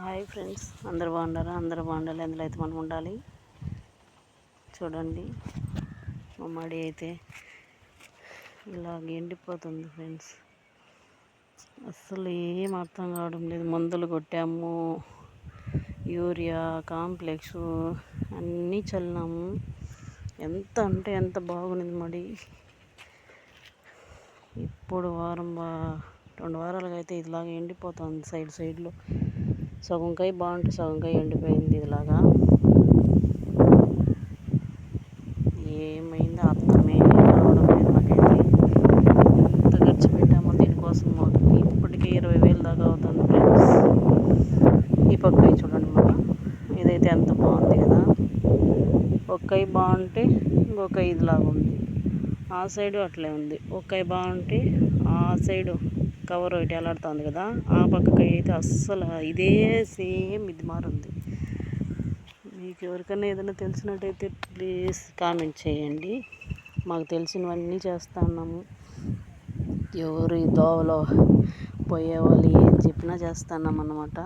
Hi friends అందరు బాగుండారా అందరు బాగుండాలి అందులో అయితే మనం ఉండాలి. చూడండి మా మడి అయితే ఇలాగ ఎండిపోతుంది ఫ్రెండ్స్. అస్సలు ఏం అర్థం కావడం లేదు. మందులు కొట్టాము యూరియా కాంప్లెక్స్ అన్నీ చల్లినాము. ఎంత అంటే ఎంత బాగుంది మడి. ఇప్పుడు వారం రెండు వారాలుగా అయితే ఇలాగ ఎండిపోతుంది సైడ్ సైడ్లో. సగం కాయ బాగుంటే సగం కాయ ఎండిపోయింది ఇలాగా ఏమైందో అర్థమే రావడం లేదు మాకైతే. ఎంత ఖర్చు పెట్టామో దీనికోసం మాకు. ఇప్పటికే ఇరవై వేలు దాకా అవుతుంది ఫ్రెండ్స్. ఈ పక్క చూడండి మరి ఇదైతే ఎంత బాగుంది కదా. ఒక్కయి బాగుంటే ఇంకొక ఇదిలాగా ఉంది. ఆ సైడు అట్లే ఉంది. ఒక్కయి బాగుంటే ఆ సైడు కవర్ ఒకటి ఎలాడుతుంది కదా ఆ పక్కకి అయితే అస్సలు ఇదే సేమ్ ఇది మారుంది. మీకు ఎవరికైనా ఏదైనా తెలిసినట్టయితే ప్లీజ్ కామెంట్ చేయండి. మాకు తెలిసినవన్నీ చేస్తా ఉన్నాము. ఎవరు ఈ దోవలో పోయేవాళ్ళు ఏం చెప్పినా చేస్తున్నాం అన్నమాట.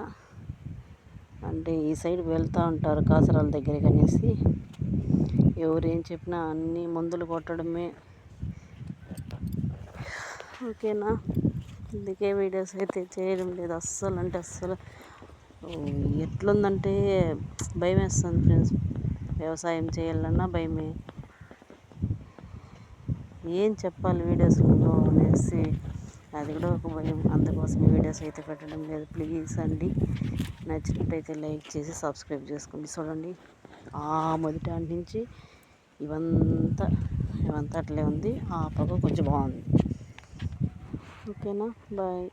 అంటే ఈ సైడ్ వెళ్తూ ఉంటారు కాసరాల దగ్గరికి అనేసి. ఎవరు ఏం చెప్పినా అన్నీ మందులు కొట్టడమే. ఓకేనా? అందుకే వీడియోస్ అయితే చేయడం లేదు. అస్సలు. అంటే అస్సలు ఎట్లుందంటే భయం వేస్తుంది ఫ్రెండ్స్. వ్యవసాయం చేయాలన్నా భయమే. ఏం చెప్పాలి వీడియోస్లో అనేసి. అది కూడా ఒక భయం. అందుకోసం వీడియోస్ అయితే పెట్టడం లేదు. ప్లీజ్ అండి. నచ్చినట్టయితే లైక్ చేసి సబ్స్క్రైబ్ చేసుకోండి. చూడండి. ఆ మొదటి నుంచి ఇవంతా ఇవంతా అట్లే ఉంది. ఆ పక్క కొంచెం బాగుంది. ఓకేనా? బాయ్.